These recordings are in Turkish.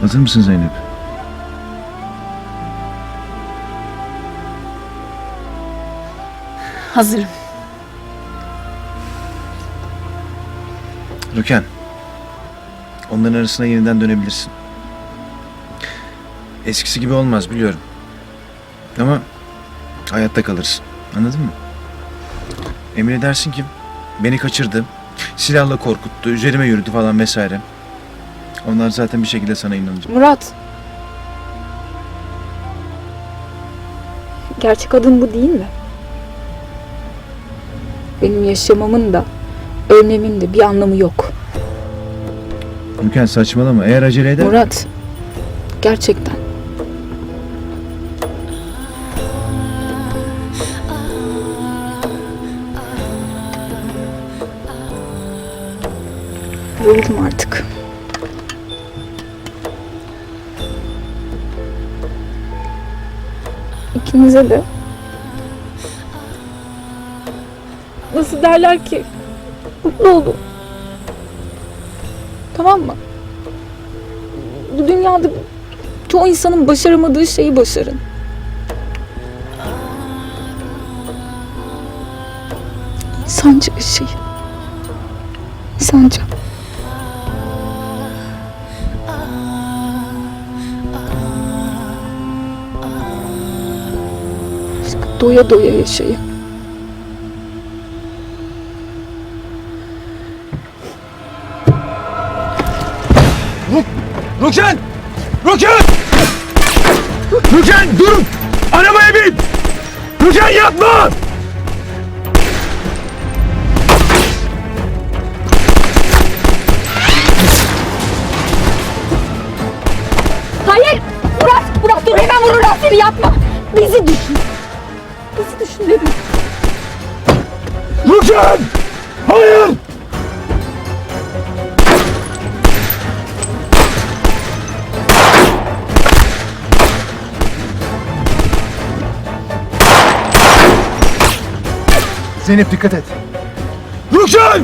Hazır mısın Zeynep? Hazırım. Rüken. Onların arasına yeniden dönebilirsin. Eskisi gibi olmaz biliyorum. Ama hayatta kalırsın. Anladın mı? Emin edersin ki beni kaçırdı. Silahla korkuttu, üzerime yürüdü falan vesaire. Onlar zaten bir şekilde sana inanacak. Murat. Gerçek adın bu değil mi? Benim yaşamamın da ölmemin de bir anlamı yok. Rüken saçmalama. Eğer acele eder... Murat. Gerçekten. Yoruldum artık. İkinize de nasıl derler ki mutlu olun. Tamam mı? Bu dünyada çoğu insanın başaramadığı şeyi başarın. İnsanca yaşayın. İnsanca. Doya doya yaşayın. Rüken! Rüken! Rüken dur! Arabaya bin! Rüken yapma! Hayır! Murat! Murat dur hemen vururlar seni yapma! Bizi düşün! Bizi düşün dedim. Rüken! Hayır! Zeynep dikkat et. Rüken!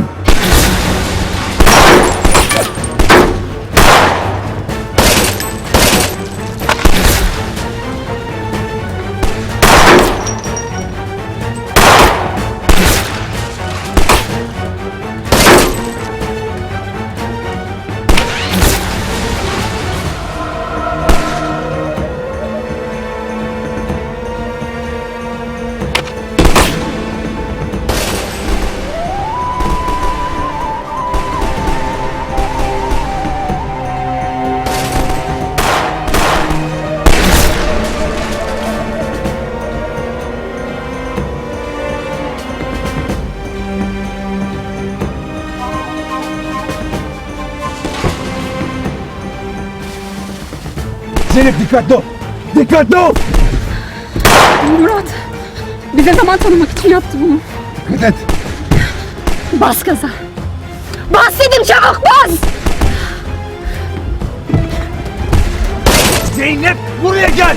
Zeynep dikkatli ol. Dikkatli ol. Murat! Bize zaman tanımak için yaptı bunu. Dikkat et. Bas gaza! Bas dedim çabuk bas! Zeynep buraya gel.